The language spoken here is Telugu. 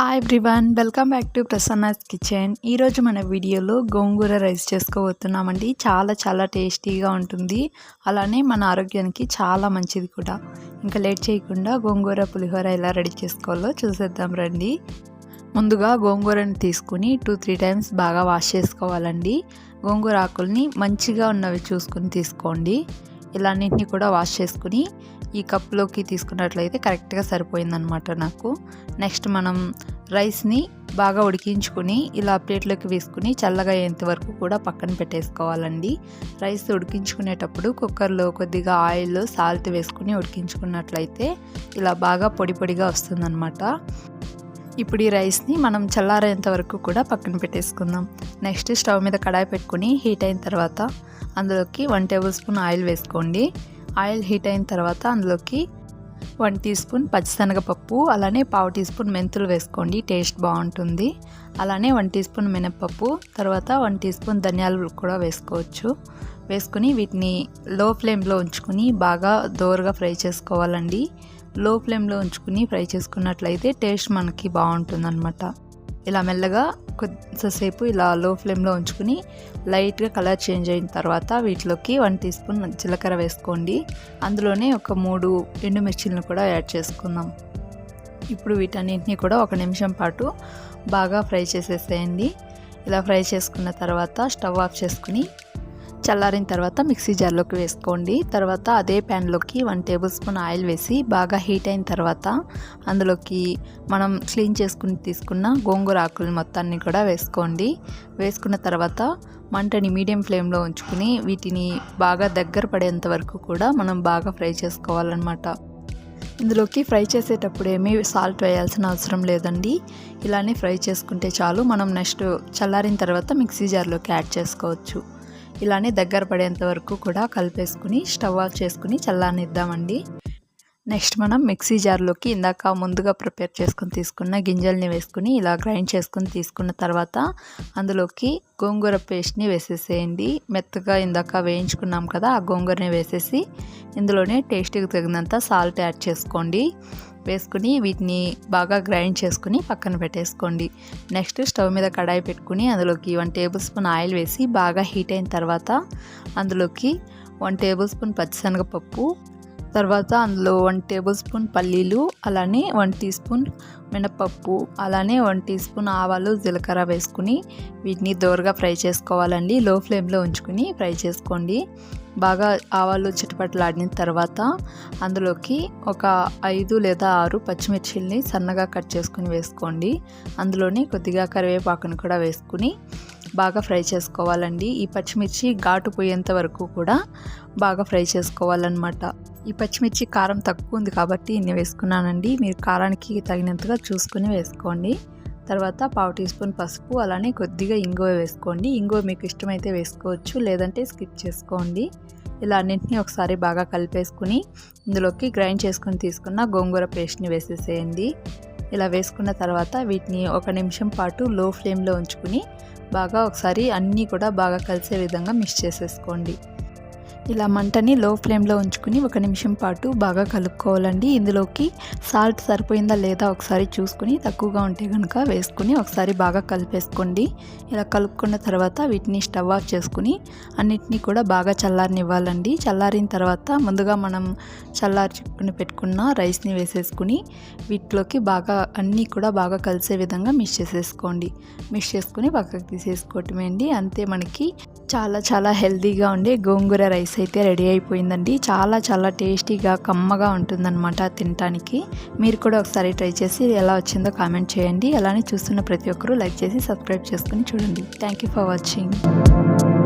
Hi everyone welcome back to Prasanna's kitchen ఈరోజు మన వీడియోలో గోంగూర రైస్ చేసుకోబోతున్నామండి. చాలా చాలా టేస్టీగా ఉంటుంది. అలానే మన ఆరోగ్యానికి చాలా మంచిది కూడా. ఇంకా లేట్ చేయకుండా గోంగూర పులిహోర ఎలా రెడీ చేసుకోవాలో చూసేద్దాం రండి. ముందుగా గోంగూరని తీసుకుని టూ త్రీ టైమ్స్ బాగా వాష్ చేసుకోవాలండి. గోంగూర ఆకుల్ని మంచిగా ఉన్నవి చూసుకుని తీసుకోండి. ఇలా అన్నింటినీ కూడా వాష్ చేసుకుని ఈ కప్లోకి తీసుకున్నట్లయితే కరెక్ట్గా సరిపోయిందనమాట నాకు. నెక్స్ట్ మనం రైస్ని బాగా ఉడికించుకుని ఇలా ప్లేట్లోకి వేసుకుని చల్లగా అయ్యేంత వరకు కూడా పక్కన పెట్టేసుకోవాలండి. రైస్ ఉడికించుకునేటప్పుడు కుక్కర్లో కొద్దిగా ఆయిల్ సాల్ట్ వేసుకుని ఉడికించుకున్నట్లయితే ఇలా బాగా పొడి పొడిగా వస్తుందన్నమాట. ఇప్పుడు ఈ రైస్ని మనం చల్లారేంత వరకు కూడా పక్కన పెట్టేసుకుందాం. నెక్స్ట్ స్టవ్ మీద కడాయి పెట్టుకుని హీట్ అయిన తర్వాత అందులోకి వన్ టేబుల్ స్పూన్ ఆయిల్ వేసుకోండి. ఆయిల్ హీట్ అయిన తర్వాత అందులోకి వన్ టీ స్పూన్ పచ్చిశనగపప్పు అలానే పావు టీ స్పూన్ మెంతులు వేసుకోండి. టేస్ట్ బాగుంటుంది. అలానే వన్ టీ స్పూన్ మినప్పప్పు తర్వాత వన్ టీ స్పూన్ ధనియాలు కూడా వేసుకోవచ్చు. వేసుకుని వీటిని లో ఫ్లేమ్లో ఉంచుకుని బాగా దోరగా ఫ్రై చేసుకోవాలండి. లో ఫ్లేమ్లో ఉంచుకుని ఫ్రై చేసుకున్నట్లయితే టేస్ట్ మనకి బాగుంటుందన్నమాట. ఇలా మెల్లగా కొంతసేపు ఇలా లో ఫ్లేమ్లో ఉంచుకుని లైట్గా కలర్ చేంజ్ అయిన తర్వాత వీటిలోకి వన్ టీ స్పూన్ జీలకర్ర వేసుకోండి. అందులోనే ఒక మూడు ఎండుమిర్చిలను కూడా యాడ్ చేసుకుందాం. ఇప్పుడు వీటన్నింటినీ కూడా ఒక నిమిషం పాటు బాగా ఫ్రై చేసేసేయండి. ఇలా ఫ్రై చేసుకున్న తర్వాత స్టవ్ ఆఫ్ చేసుకుని చల్లారిన తర్వాత మిక్సీ జార్లోకి వేసుకోండి. తర్వాత అదే ప్యాన్లోకి వన్ టేబుల్ స్పూన్ ఆయిల్ వేసి బాగా హీట్ అయిన తర్వాత అందులోకి మనం క్లీన్ చేసుకుని తీసుకున్న గోంగూర ఆకులు మొత్తాన్ని కూడా వేసుకోండి. వేసుకున్న తర్వాత మంటని మీడియం ఫ్లేమ్లో ఉంచుకుని వీటిని బాగా దగ్గర పడేంత వరకు కూడా మనం బాగా ఫ్రై చేసుకోవాలన్నమాట. ఇందులోకి ఫ్రై చేసేటప్పుడు ఏమీ సాల్ట్ వేయాల్సిన అవసరం లేదండి. ఇలానే ఫ్రై చేసుకుంటే చాలు మనం నెక్స్ట్ చల్లారిన తర్వాత మిక్సీ జార్లోకి యాడ్ చేసుకోవచ్చు. ఇలానే దగ్గర పడేంత వరకు కూడా కలిపేసుకుని స్టవ్ ఆఫ్ చేసుకుని చల్లానిద్దామండి నెక్స్ట్ మనం మిక్సీ జార్లోకి ఇందాక ముందుగా ప్రిపేర్ చేసుకుని తీసుకున్న గింజల్ని వేసుకుని ఇలా గ్రైండ్ చేసుకుని తీసుకున్న తర్వాత అందులోకి గోంగూర పేస్ట్ని వేసేసేయండి. మెత్తగా ఇందాక వేయించుకున్నాం కదా ఆ గోంగూరని వేసేసి ఇందులోనే టేస్ట్కి తగినంత సాల్ట్ యాడ్ చేసుకోండి. వేసుకుని వీటిని బాగా గ్రైండ్ చేసుకుని పక్కన పెట్టేసుకోండి. నెక్స్ట్ స్టవ్ మీద కడాయి పెట్టుకుని అందులోకి వన్ టేబుల్ స్పూన్ ఆయిల్ వేసి బాగా హీట్ అయిన తర్వాత అందులోకి వన్ టేబుల్ స్పూన్ పచ్చిశనగపప్పు తర్వాత అందులో వన్ టేబుల్ స్పూన్ పల్లీలు అలానే వన్ టీ స్పూన్ మినపప్పు అలానే వన్ టీ స్పూన్ ఆవాలు జీలకర్ర వేసుకుని వీటిని దోరగా ఫ్రై చేసుకోవాలండి. లో ఫ్లేమ్లో ఉంచుకుని ఫ్రై చేసుకోండి. బాగా ఆవాలు చిటపట్లాడిన తర్వాత అందులోకి ఒక ఐదు లేదా ఆరు పచ్చిమిర్చిల్ని సన్నగా కట్ చేసుకుని వేసుకోండి. అందులోనే కొద్దిగా కరివేపాకును కూడా వేసుకుని బాగా ఫ్రై చేసుకోవాలండి. ఈ పచ్చిమిర్చి ఘాటు పోయేంత వరకు కూడా బాగా ఫ్రై చేసుకోవాలన్నమాట. ఈ పచ్చిమిర్చి కారం తక్కువ ఉంది కాబట్టి ఇన్ని వేసుకున్నానండి. మీరు కారానికి తగినంతగా చూసుకుని వేసుకోండి. తర్వాత పావు టీ స్పూన్ పసుపు అలానే కొద్దిగా ఇంగువ వేసుకోండి. ఇంగువ మీకు ఇష్టమైతే వేసుకోవచ్చు లేదంటే స్కిప్ చేసుకోండి. ఇలా అన్నింటినీ ఒకసారి బాగా కలిపేసుకుని ఇందులోకి గ్రైండ్ చేసుకుని తీసుకున్న గోంగూర పేస్ట్ని వేసేసేయండి. ఇలా వేసుకున్న తర్వాత వీటిని ఒక నిమిషం పాటు లో ఫ్లేమ్లో ఉంచుకుని బాగా ఒకసారి అన్నీ కూడా బాగా కలిసే విధంగా మిక్స్ చేసేసుకోండి. ఇలా మంటని లో ఫ్లేమ్లో ఉంచుకుని ఒక నిమిషం పాటు బాగా కలుపుకోవాలండి. ఇందులోకి సాల్ట్ సరిపోయిందా లేదా ఒకసారి చూసుకుని తక్కువగా ఉంటే కనుక వేసుకుని ఒకసారి బాగా కలిపేసుకోండి. ఇలా కలుపుకున్న తర్వాత వీటిని స్టవ్ ఆఫ్ చేసుకుని అన్నిటినీ కూడా బాగా చల్లారనివ్వాలండి. చల్లారిన తర్వాత ముందుగా మనం చల్లార్చుకుని పెట్టుకున్న రైస్ని వేసేసుకుని వీటిలోకి బాగా అన్నీ కూడా బాగా కలిసే విధంగా మిక్స్ చేసేసుకోండి. మిక్స్ చేసుకుని పక్కకు తీసేసుకోవటమే అండి అంతే మనకి చాలా చాలా హెల్తీగా ఉండే గోంగూర రైస్ అయితే రెడీ అయిపోయిందండి. చాలా చాలా టేస్టీగా కమ్మగా ఉంటుందన్నమాట తినటానికి. మీరు కూడా ఒకసారి ట్రై చేసి ఎలా వచ్చిందో కామెంట్ చేయండి. అలానే చూస్తున్న ప్రతి ఒక్కరూ లైక్ చేసి సబ్స్క్రైబ్ చేసుకుని చూడండి. Thank you for watching